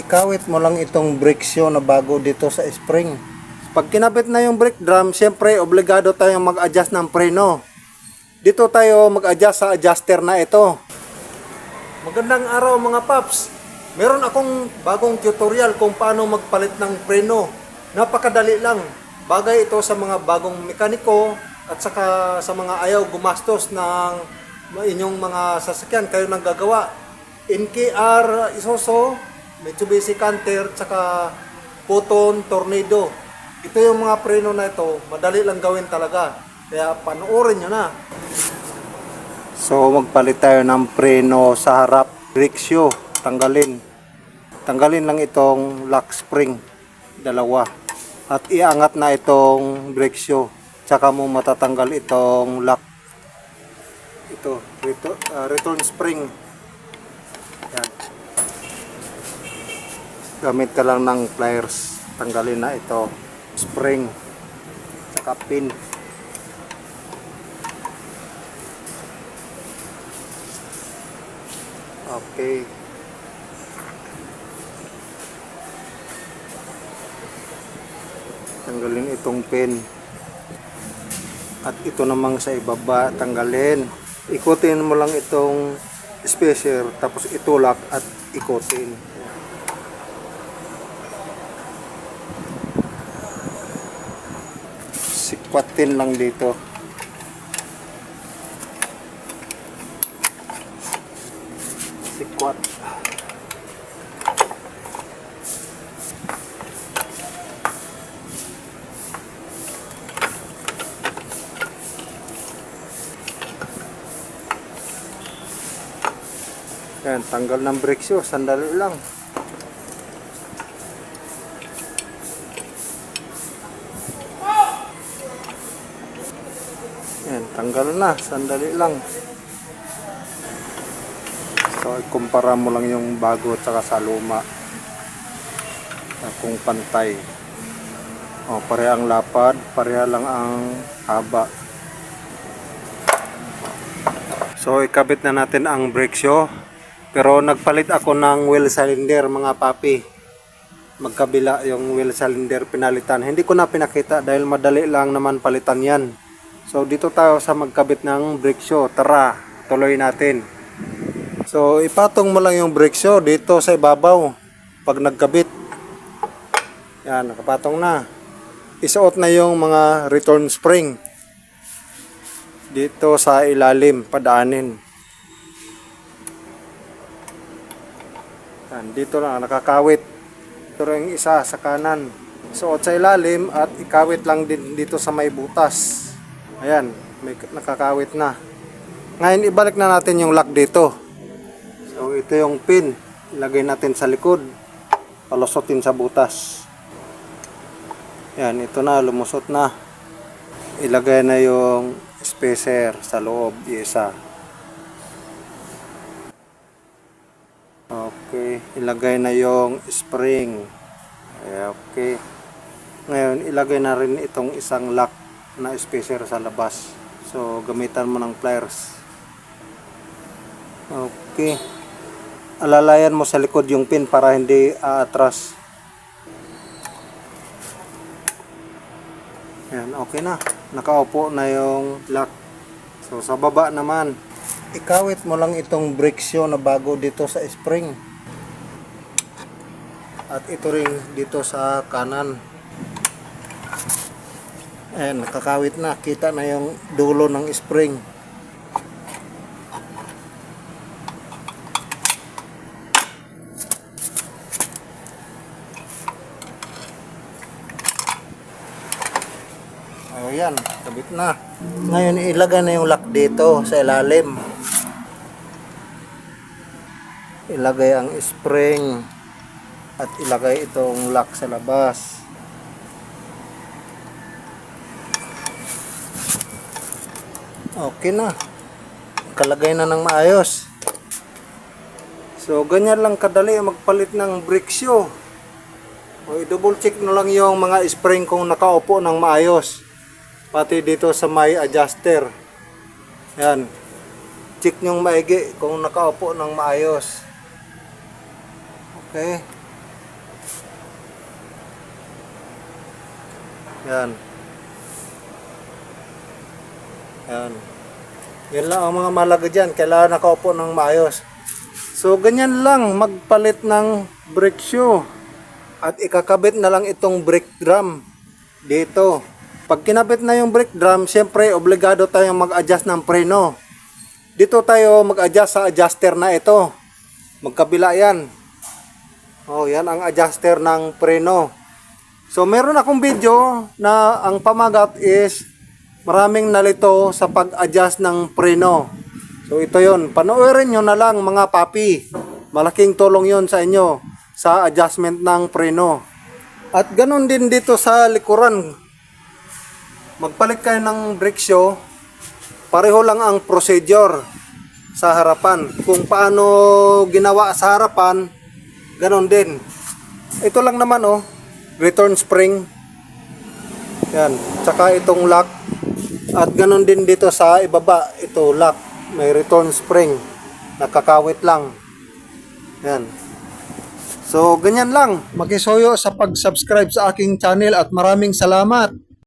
ikawit mo lang itong brake shoe na bago dito sa spring. Pag kinabit na yung brake drum, siyempre obligado tayong mag-adjust ng preno. Dito tayo mag-adjust sa adjuster na ito. Magandang araw mga paps. Meron akong bagong tutorial kung paano magpalit ng preno. Napakadali lang. Bagay ito sa mga bagong mekaniko at saka sa mga ayaw gumastos ng inyong mga sasakyan kayo nang gagawa. NKR Isoso, Mitsubishi Canter, saka Photon Tornado. Ito yung mga preno na ito, madali lang gawin talaga. Kaya panoorin nyo na. So magpalit tayo ng preno sa harap, shoe, tanggalin. Tanggalin lang itong lock spring, dalawa. At iangat na itong brake shoe. Tsaka mo matatanggal itong lock. Ito, return, return spring. Yan. Gamit ka lang ng pliers. Tanggalin na ito. Spring. Tsaka pin. Okay. Tanggalin itong pin. At ito namang sa ibaba, tanggalin. Ikutin mo lang itong spacer, tapos itulak at ikutin. Sikwatin lang dito. Sikwat. Yan, tanggal ng brake shoe, sandali lang. Yan, tanggal na, sandali lang. So, ikumpara mo lang yung bago at saka sa luma. Kung pantay. O, pareha ang lapad, pareha lang ang haba. So, ikabit na natin ang brake shoe. Pero nagpalit ako ng wheel cylinder mga papi. Magkabila yung wheel cylinder pinalitan. Hindi ko na pinakita dahil madali lang naman palitan yan. So dito tayo sa magkabit ng brake shoe. Tara, tuloy natin. So ipatong mo lang yung brake shoe dito sa ibabaw pag nagkabit. Yan, nakapatong na. Isuot na yung mga return spring dito sa ilalim padaanin. Yan, dito lang nakakawit. Ito yung isa sa kanan. Suot sa ilalim at ikawit lang din dito sa may butas. Ayan, may nakakawit na. Ngayon ibalik na natin yung lock dito. So ito yung pin. Ilagay natin sa likod. Palusotin sa butas. Yan, ito na, lumusot na. Ilagay na yung spacer sa loob, isa. Okay, ilagay na yung spring. Ay, Okay. Ngayon, ilagay na rin itong isang lock na spacer sa labas. So, gamitan mo ng pliers. Okay. Alalayan mo sa likod yung pin para hindi aatras. Yan, okay na. Nakaupo na yung lock. So, sa baba naman, ikawit mo lang itong brake shoe na bago dito sa spring. At ito rin dito sa kanan. Ayan, nakakawit na. Kita na yung dulo ng spring. Ayan, kabit na. Ngayon, ilagay na yung lock dito sa ilalim. Ilagay ang spring at ilagay itong lock sa labas. okay na. Kalagay na ng maayos. So ganyan lang kadali magpalit ng brick shoe. O i-double check na lang yung mga spring kung nakaupo ng maayos. Pati dito sa may adjuster. Yan. Check nyong maigi kung nakaupo ng maayos. Okay. Yan. Yan. Yan lang ang mga malaga dyan. Kailangan nakaupo ng maayos. So, ganyan lang. Magpalit ng brake shoe. At ikakabit na lang itong brake drum dito. Pag kinabit na yung brake drum, syempre obligado tayong mag-adjust ng preno. Dito tayo mag-adjust sa adjuster na ito. Magkabila yan. Oh, yan ang adjuster ng preno. So meron akong video na ang pamagat is maraming nalito sa pag-adjust ng preno. So ito yon. Panoorin nyo na lang mga papi. Malaking tulong yon sa inyo sa adjustment ng preno. At ganun din dito sa likuran. Magpalit kayo ng brake shoe. Pareho lang ang procedure sa harapan. Kung paano ginawa sa harapan, ganun din. Ito lang naman oh, return spring. Yan, tsaka itong lock. At ganun din dito sa ibaba, ito lock. May return spring. Nakakawit lang. Yan. So, ganyan lang. Makisuyo sa pag-subscribe sa aking channel at maraming salamat.